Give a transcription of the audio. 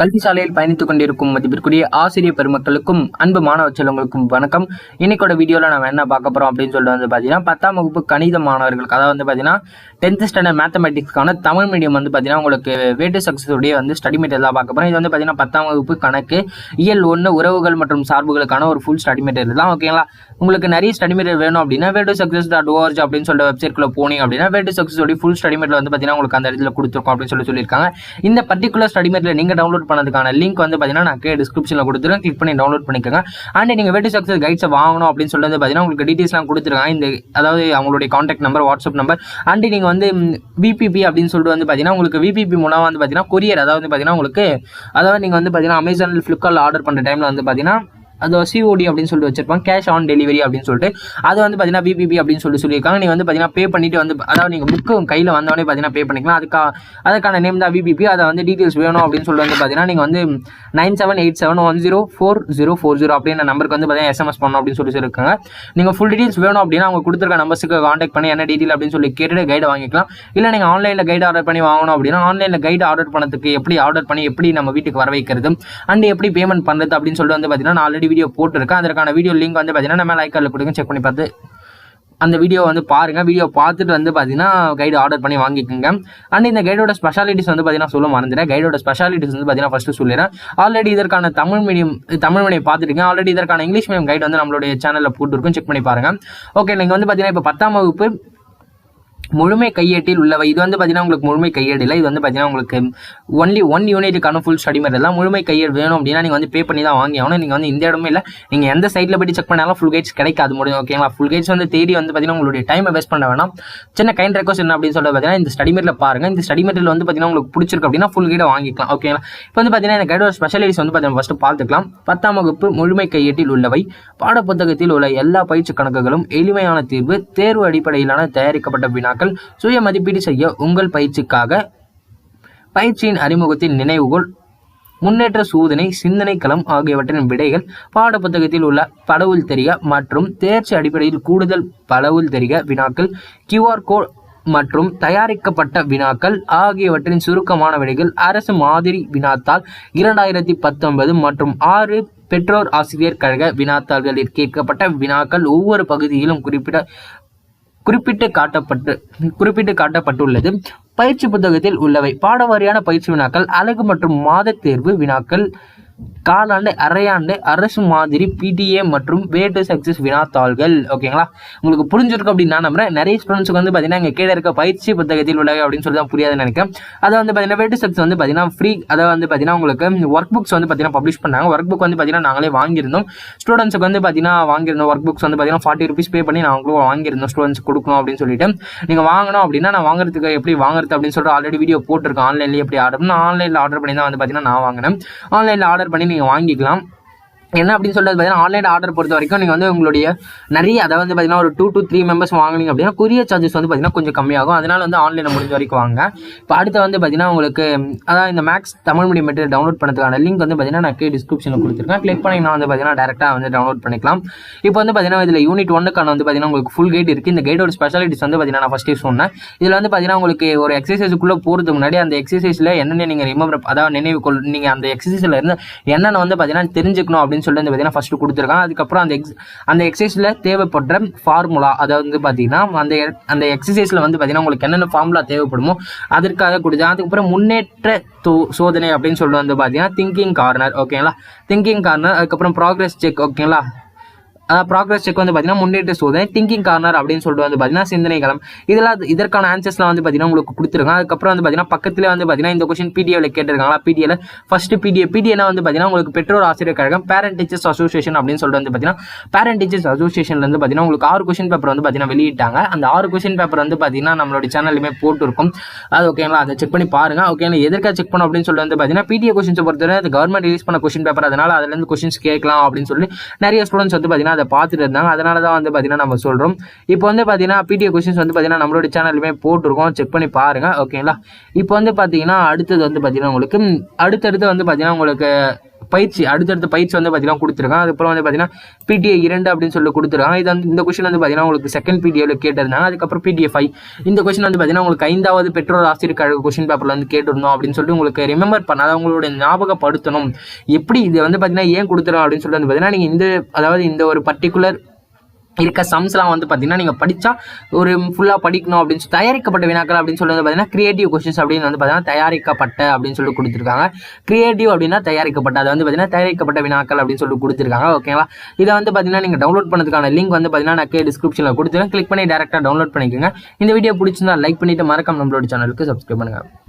கல்வி சாலையில் பயணித்துக் கொண்டிருக்கும் மதிப்பிற்குரிய ஆசிரியர் பெருமக்களுக்கும் அன்பு மாணவ செல்வங்களுக்கும் வணக்கம். இன்னைக்கோட வீடியோவில் நம்ம என்ன பார்க்க போகிறோம் அப்படின்னு சொல்லிட்டு வந்து பார்த்தீங்கன்னா பத்தாம் வகுப்பு கணித மாணவர்களுக்கு அதாவது வந்து பார்த்தீங்கன்னா டென்த் ஸ்டாண்டர்ட் மேத்தமெட்டிக்ஸ்க்கான தமிழ் மீடியம் வந்து பார்த்தீங்கன்னா உங்களுக்கு வேட்டு சக்ஸஸுடைய வந்து ஸ்டடி மெட்டீரியல் பார்க்க போகிறோம் இது வந்து பார்த்தீங்கன்னா பத்தாம் வகுப்பு கணக்கு இயல் ஒன்று உறவுகள் மற்றும் சார்புகளுக்கான ஒரு ஃபுல் ஸ்டடி மெட்டீரியல் தான் ஓகேங்களா உங்களுக்கு நிறைய ஸ்டடி மெட்டீரியல் வேணும் அப்படின்னா வேட்டு சக்ஸஸ் டாட் ஓஆர்ஜி அப்படின்னு சொல்லிட்டு வெப்சைட்குள்ள போனீங்க அப்படின்னா வேட்டு சக்ஸஸ் ஃபுல் ஸ்டடி மெட்டீரியல் வந்து பார்த்தீங்கன்னா உங்களுக்கு அந்த இடத்துல கொடுத்துருக்கோம் அப்படின்னு சொல்லி சொல்லியிருக்காங்க. இந்த பர்டிகுலர் ஸ்டடி மெட்டீரியல் நீங்கள் டவுன்லோட் பண்ணதுக்கான லிங்க் வந்து பார்த்தீங்கன்னா நான் கே டிஸ்கிரிப்ஷனில் கொடுத்துருவேன் கிளிக் பண்ணி டவுன்லோட் பண்ணிக்கோங்க. அண்ட் நீங்கள் வெட்டி சக்ஸஸ் கைட்ஸை வாங்கணும் அப்படின்னு சொல்லி வந்து பார்த்தீங்கன்னா உங்களுக்கு டீட்டெயில்ஸ்லாம் கொடுத்துருக்காங்க. இந்த அதாவது அவங்களுடைய contact number WhatsApp number and நீங்கள் வந்து விபிபி அப்படின்னு சொல்லிட்டு வந்து பார்த்தீங்கன்னா உங்களுக்கு விபிபி மூலமாக வந்து பார்த்தீங்கன்னா கொரியர் அதாவது வந்து பார்த்தீங்கன்னா உங்களுக்கு அதாவது நீங்கள் வந்து பார்த்தீங்கன்னா அமேசான் ஃப்ளிப்கார்ட்டில் ஆர்டர் பண்ணுற டைமில் வந்து பார்த்தீங்கன்னா அது சிஓடி அப்படின்னு சொல்லிட்டு வச்சிருப்பாங்க கேஷ் ஆன் டெலிவரி அப்படின்னு சொல்லிட்டு. அது வந்து பார்த்தீங்கன்னா பிபிபி அப்படின்னு சொல்லி சொல்லியிருக்காங்க. நீங்கள் வந்து பார்த்தீங்கன்னா பே பண்ணிட்டு வந்து அதாவது நீங்கள் புக்கு கையில் வந்தோடனே பார்த்தீங்கன்னா பே பண்ணிக்கலாம். அதுக்கா அதுக்கான நேம் தான் பிபிபி அதை வந்து டீட்டெயில்ஸ் வேணும் அப்படின்னு சொல்லிட்டு வந்து பார்த்தீங்கன்னா நீங்கள் வந்து nine seven eight seven one zero four zero four zero அப்படின்ற நம்பருக்கு வந்து பார்த்தீங்கன்னா எஸ்எம்எஸ் பண்ணணும் அப்படின்னு சொல்லி சொல்லியிருக்காங்க. நீங்கள் ஃபுல் டீட்டெயில்ஸ் வேணும் அப்படின்னா அவங்க கொடுத்துருக்க நம்பர்ஸுக்கு காண்டாக்ட் பண்ணி என்ன டீட்டெயில் அப்படின்னு சொல்லி கேட்டுட்டு கைடை வாங்கிக்கலாம். இல்லை நீங்கள் ஆன்லைனில் கைடு ஆர்டர் பண்ணி வாங்கணும் அப்படின்னா ஆன்லைனில் கைடு ஆர்டர் பண்ணதுக்கு எப்படி ஆர்டர் பண்ணி எப்படி நம்ம வீட்டுக்கு வர வைக்கிறது அண்ட் எப்படி பேமெண்ட் பண்ணுறது அப்படின்னு சொல்லிட்டு வந்து பார்த்தீங்கன்னா நான் ஆல்ரெடி வீடியோ போட்டிருக்கேன் அதற்கான வீடியோ லிங்க் வந்து பார்த்தீங்கன்னா நம்ம லைக் கார்டில் கொடுங்க. செக் பண்ணி பார்த்து அந்த வீடியோ வந்து பாருங்க. வீடியோ பார்த்துட்டு வந்து பார்த்தீங்கன்னா கைடு ஆர்டர் பண்ணி வாங்கிக்கோங்க. அண்ட் இந்த கைடோட ஸ்பெஷாலிட்டிஸ் வந்து பார்த்தீங்கன்னா சொல்ல மறந்துட்டேன். கைடோட ஸ்பெஷாலிட்டிஸ் வந்து பார்த்தீங்கன்னா ஃபஸ்ட்டு சொல்லிடுறேன். ஆல்ரெடி இதற்கான தமிழ் மீடியம் தமிழ் மீடியம் பார்த்துருக்கேன். ஆல்ரெடி இதற்கான இங்கிலீஷ் மீடியம் கைடு வந்து நம்மளுடைய சேனலில் போட்டுருக்கும். செக் பண்ணி பாருங்க. ஓகே நீங்கள் வந்து பார்த்தீங்கன்னா இப்போ பத்தாம் வகுப்பு முழுமை கையேட்டில் உள்ளவை. இது வந்து பார்த்தீங்கன்னா உங்களுக்கு முழுமை கையேடு இல்லை. இது வந்து பார்த்தீங்கன்னா உங்களுக்கு ஒன்லி ஒன் யூனிட்டுக்கான ஃபுல் ஸ்டடி மாதிரி தான். முழுமை கையேடு வேணும் அப்படின்னா நீங்கள் வந்து பே பண்ணி தான் வாங்கி ஆகணும். நீங்கள் வந்து இந்த இடமே இல்லை. நீங்கள் எந்த சைட்டில் போய் செக் பண்ணாலும் ஃபுல் கைட்ஸ் கிடைக்காது. முடியும் ஓகேங்களா ஃபுல் கைட்ஸ் வந்து தேடி வந்து பார்த்தீங்கன்னா உங்களுடைய டைமை வேஸ்ட் பண்ண வேணாம். சின்ன கைண்ட் ரெக்வஸ்ட் என்ன அப்படின்னு சொல்லிட்டு பார்த்தீங்கன்னா இந்த ஸ்டடி மெட்டீரியல் பாருங்கள் இந்த ஸ்டடி மெட்டீரியல் வந்து பார்த்தீங்கன்னா உங்களுக்கு பிடிச்சிருக்கு அப்படின்னா ஃபுல் கைடை வாங்கிக்கலாம். ஓகேங்களா இப்போ வந்து பார்த்தீங்கன்னா இந்த கைடோட ஸ்பெஷலிட்டிஸ் வந்து பார்த்தீங்கன்னா ஃபஸ்ட்டு பார்த்துக்கலாம். பத்தாம் வகுப்பு முழுமை கையேட்டில் உள்ளவை. பாடப்புத்தகத்தில் உள்ள எல்லா பயிற்சி கணக்குகளும் எளிமையான தீர்வு தேர்வு அடிப்படையிலான தயாரிக்கப்பட்ட வினா வினாக்கள் சுய மதிப்பீடு செய்ய உங்கள் பயிற்சிக்காக பயிற்சியின் அறிமுகத்தின் நினைவுகோள் முன்னேற்ற சூதனை சிந்தனை களம் ஆகியவற்றின் விடைகள் பாடப்புத்தகத்தில் உள்ள படவுள் தெரிய மற்றும் தேர்ச்சி அடிப்படையில் கூடுதல் படவுள் தெரிய வினாக்கள் கியூஆர் கோட் மற்றும் தயாரிக்கப்பட்ட வினாக்கள் ஆகியவற்றின் சுருக்கமான விடைகள் அரசு மாதிரி வினாத்தாள் இரண்டாயிரத்தி பத்தொன்பது மற்றும் ஆறு பெற்றோர் ஆசிரியர் கழக வினாத்தாள்களில் கேட்கப்பட்ட வினாக்கள் ஒவ்வொரு பகுதியிலும் குறிப்பிட குறிப்பிட்டு காட்டப்பட்டு குறிப்பிட்டு காட்டப்பட்டுள்ளது. பயிற்சி புத்தகத்தில் உள்ளவை. பாடவாரியான பயிற்சி வினாக்கள் அழகு மற்றும் மாத தேர்வு வினாக்கள். காலாண்டு அரையாண்டு அரசு மாதிரி பிடிஏ மற்றும் வேட்டு சக்சஸ் வினாத்தாள்கள் ஓகேங்களா உங்களுக்கு புரிஞ்சிருக்கும் அப்படின்னு நான் நம்புறேன். நிறைய ஸ்டூடெண்ட்ஸுக்கு வந்து பார்த்தீங்கன்னா இங்கே கீழே இருக்க பயிற்சி புத்தகத்தில் உள்ளவை அப்படின்னு சொல்லி தான் புரியாதுன்னு நினைக்கிறேன். அதை வந்து பார்த்தீங்கன்னா வேட்டு சக்ஸ் வந்து பார்த்தீங்கன்னா ஃப்ரீ அதை வந்து பார்த்தீங்கன்னா உங்களுக்கு ஒர்க் புக்ஸ் வந்து பார்த்தீங்கன்னா பப்ளிஷ் பண்ணாங்க. ஒர்க் புக் வந்து பார்த்தீங்கன்னா நாங்களே வாங்கியிருந்தோம். ஸ்டூடெண்ட்ஸுக்கு வந்து பார்த்தீங்கன்னா வாங்கியிருந்தோம் ஒர்க் புக்ஸ் வந்து பார்த்தீங்கன்னா ஃபார்ட்டி ருபீஸ் பே பண்ணி நாங்களும் வாங்கியிருந்தோம். ஸ்டூடெண்ட்ஸ் கொடுக்கணும் அப்படின்னு சொல்லிட்டு. நீங்கள் வாங்கணும் அப்படின்னா நான் வாங்குறதுக்கு எப்படி வாங்குறது அப்படின்னு சொல்லிட்டு ஆல்ரெடி வீடியோ போட்டிருக்கேன். ஆன்லைன்லேயே எப்படி ஆர்டர் நான் ஆன்லைனில் ஆர்டர் பண்ணி தான் வந்து பார்த்தீங்கன்னா நான் வாங்கினேன். ஆன்லைனில் ஆர்டர் பண்ணி நீங்கள் வாங்கிக்கலாம். என்ன அப்படின்னு சொல்றது பார்த்தீங்கன்னா ஆன்லைன் ஆர்டர் பொறுத்த வரைக்கும் நீங்கள் வந்து உங்களுடைய நிறைய அதாவது வந்து பார்த்தீங்கன்னா ஒரு டூ டூ த்ரீ மெம்பர்ஸ் வாங்கினீங்க அப்படின்னா கொரியர் சார்ஜஸ் வந்து பார்த்தீங்கன்னா கொஞ்சம் கம்மியாகும் அதனால வந்து ஆன்லைனில் முடிஞ்ச வரைக்கும் வாங்க இப்போ அடுத்து வந்து பார்த்தீங்கன்னா உங்களுக்கு அதாவது இந்த maths Tamil medium material download பண்ணுறதுக்கான லிங்க் வந்து பார்த்தீங்கன்னா நான் கே டிஸ்கிரிப்ஷனில் கொடுத்துருக்கேன் கிளிக் பண்ணிங்கன்னா வந்து பார்த்தீங்கன்னா டேரெக்டாக வந்து டவுன்லோட் பண்ணிக்கலாம் இப்போ வந்து பார்த்தீங்கன்னா இதில் யூனிட் ஒன்றுக்கான வந்து பார்த்தீங்கன்னா உங்களுக்கு ஃபுல் கைட் இருக்குது இந்த கைடோட ஸ்பெஷாலிட்டிஸ் வந்து பார்த்தீங்கன்னா நான் ஃபஸ்ட்டே சொன்னேன் இதில் வந்து பார்த்தீங்கன்னா உங்களுக்கு ஒரு எக்ஸசைஸுக்குள்ளே போகிறதுக்கு முன்னாடி அந்த எக்ஸசைஸில் என்னென்ன நீங்கள் ரிமெம்பர் அதாவது நினைவு கொள் நீங்கள் அந்த எக்ஸசைஸில் இருந்து என்னென்ன வந்து பார்த்தீங்கன்னா தெரிஞ்சுக்கணும் அப்படின்னு சொல்லிட்டு வந்து பார்த்தீங்கன்னா ஃபஸ்ட்டு கொடுத்துருக்கான் அதுக்கப்புறம் அந்த எக்ஸ் அந்த எக்ஸசைஸில் தேவைப்படுற ஃபார்முலா அதாவது வந்து பார்த்தீங்கன்னா அந்த அந்த எக்ஸசைஸில் வந்து பார்த்தீங்கன்னா உங்களுக்கு என்னென்ன ஃபார்முலா தேவைப்படுமோ அதற்காக கொடுத்து அதுக்கப்புறம் முன்னேற்ற தோ சோதனை அப்படின்னு சொல்லிட்டு வந்து பார்த்தீங்கன்னா திங்கிங் கார்னர் ஓகேங்களா திங்கிங் கார்னர் அதுக்கப்புறம் ப்ராக்ரஸ் செக் ஓகேங்களா ப்ராக்ரஸ் செக் வந்து பார்த்தீங்கன்னா முன்னேற்ற சோதனை திங்கிங் கார்னர் அப்படின்னு சொல்லிட்டு வந்து பார்த்தீங்கன்னா சிந்தனை களம் இதெல்லாம் இதற்கான ஆன்சர்ஸ்லாம் வந்து பார்த்தீங்கன்னா உங்களுக்கு கொடுத்துருக்காங்க அதுக்கப்புறம் வந்து பார்த்தீங்கன்னா பக்கத்தில் வந்து பார்த்தீங்கன்னா இந்த கொஸ்டின் பிடிஎவில் கேட்டிருக்காங்களா பிடிஎல் ஃபர்ஸ்ட் பிடிஏ பிடிஎன்னா வந்து பார்த்தீங்கன்னா உங்களுக்கு பெற்றோர் ஆசிரியர் கழகம் பேரண்ட் டீச்சர்ஸ் அசோசியேஷன் அப்படின்னு சொல்லிட்டு வந்து பார்த்தீங்கன்னா பேரண்ட் டீச்சர்ஸ் அசோசியேஷன்லேருந்து பார்த்தீங்கன்னா உங்களுக்கு ஆறு கொஸ்டின் பேப்பர் வந்து பார்த்தீங்கன்னா வெளியிட்டாங்க அந்த ஆறு கொஸ்டின் பேப்பர் வந்து பார்த்தீங்கன்னா நம்மளுடைய சேனல்லுமே போட்டுருக்கும் அது ஓகேங்களா அதை செக் பண்ணி பாருங்க ஓகேங்களா எதற்காக செக் பண்ணணும் அப்படின்னு சொல்லிட்டு வந்து பார்த்தீங்கன்னா பிடிஏ கொஸ்டின்ஸை பொறுத்தவரை அது கவர்மெண்ட் ரிலீஸ் பண்ண கொஸ்டின் பேப்பர் அதனால அதுலேருந்து கொஸ்டின்ஸ் கேட்கலாம் அப்படின்னு சொல்லி நிறைய ஸ்டூடெண்ட்ஸ் வந்து பார்த்தீங்கன்னா அதை பார்த்துட்டு இருந்தாங்க. அதனால தான் வந்து பார்த்திங்கன்னா நம்ம சொல்கிறோம் இப்போ வந்து பார்த்தீங்கன்னா பிடிஏ கொஸ்டின்ஸ் வந்து பார்த்திங்கன்னா நம்மளோட சேனலுமே போட்டிருக்கோம். செக் பண்ணி பாருங்கள் ஓகேங்களா இப்போ வந்து பார்த்தீங்கன்னா அடுத்தது வந்து பார்த்திங்கன்னா உங்களுக்கு அடுத்தடுத்து வந்து பார்த்தீங்கன்னா உங்களுக்கு பயிற்சி அடுத்தடுத்த பயிற்சி வந்து பார்த்தீங்கன்னா கொடுத்துருக்கான் அதுக்கப்புறம் வந்து பார்த்தீங்கன்னா பிடிஏ இரண்டு அப்படின்னு சொல்லி கொடுத்துருக்காங்க. இது வந்து இந்த கொஸ்டின் வந்து பார்த்தீங்கன்னா உங்களுக்கு செகண்ட் பிடிஏல கேட்டிருந்தாங்க. அதுக்கப்புறம் பிடிஏ ஃபைவ் இந்த கொஸ்டின் வந்து பார்த்தீங்கன்னா உங்களுக்கு ஐந்தாவது பெற்றோர் ஆசிரியர் கழக கொஸ்டின் பேப்பரில் வந்து கேட்டிருந்தோம் அப்படின்னு சொல்லிட்டு உங்களுக்கு ரிமெம்பர் பண்ணாத அவங்களோட ஞாபகப்படுத்தணும். எப்படி இது வந்து பார்த்தீங்கன்னா ஏன் கொடுத்துறோம் அப்படின்னு சொல்லிட்டு வந்து பார்த்தீங்கன்னா நீங்கள் இந்த அதாவது இந்த ஒரு பர்டிகுலர் இருக்க சம்ஸ்லாம் வந்து பார்த்தீங்கன்னா நீங்கள் படித்தா ஒரு ஃபுல்லாக படிக்கணும் அப்படின்னு சொல்லி தயாரிக்கப்பட்ட வினாக்கள் அப்படின்னு சொல்லி வந்து பார்த்தீங்கன்னா கிரியேட்டிவ் கொஸ்டின்ஸ் அப்படின்னு வந்து பார்த்தீங்கன்னா தயாரிக்கப்பட்ட அப்படின்னு சொல்லி கொடுத்துருக்காங்க. கிரியேட்டிவ் அப்படின்னா தயாரிக்கப்பட்ட அது வந்து பார்த்தீங்கன்னா தயாரிக்கப்பட்ட வினாக்கள் அப்படின்னு சொல்லி கொடுத்துருக்காங்க ஓகேங்களா இதை வந்து பார்த்தீங்கன்னா நீங்கள் டவுன்லோட் பண்ணதுக்கான லிங்க் வந்து பார்த்தீங்கன்னா நான் கே டிஸ்கிரிப்ஷனில் கொடுத்துருவேன் கிளிக் பண்ணி டேரெக்டாக டவுன்லோட் பண்ணிக்கோங்க. இந்த வீடியோ பிடிச்சிருந்தா லைக் பண்ணிட்டு மறக்காம நம்மளோட சேனலுக்கு சப்ஸ்கிரைப் பண்ணுங்கள்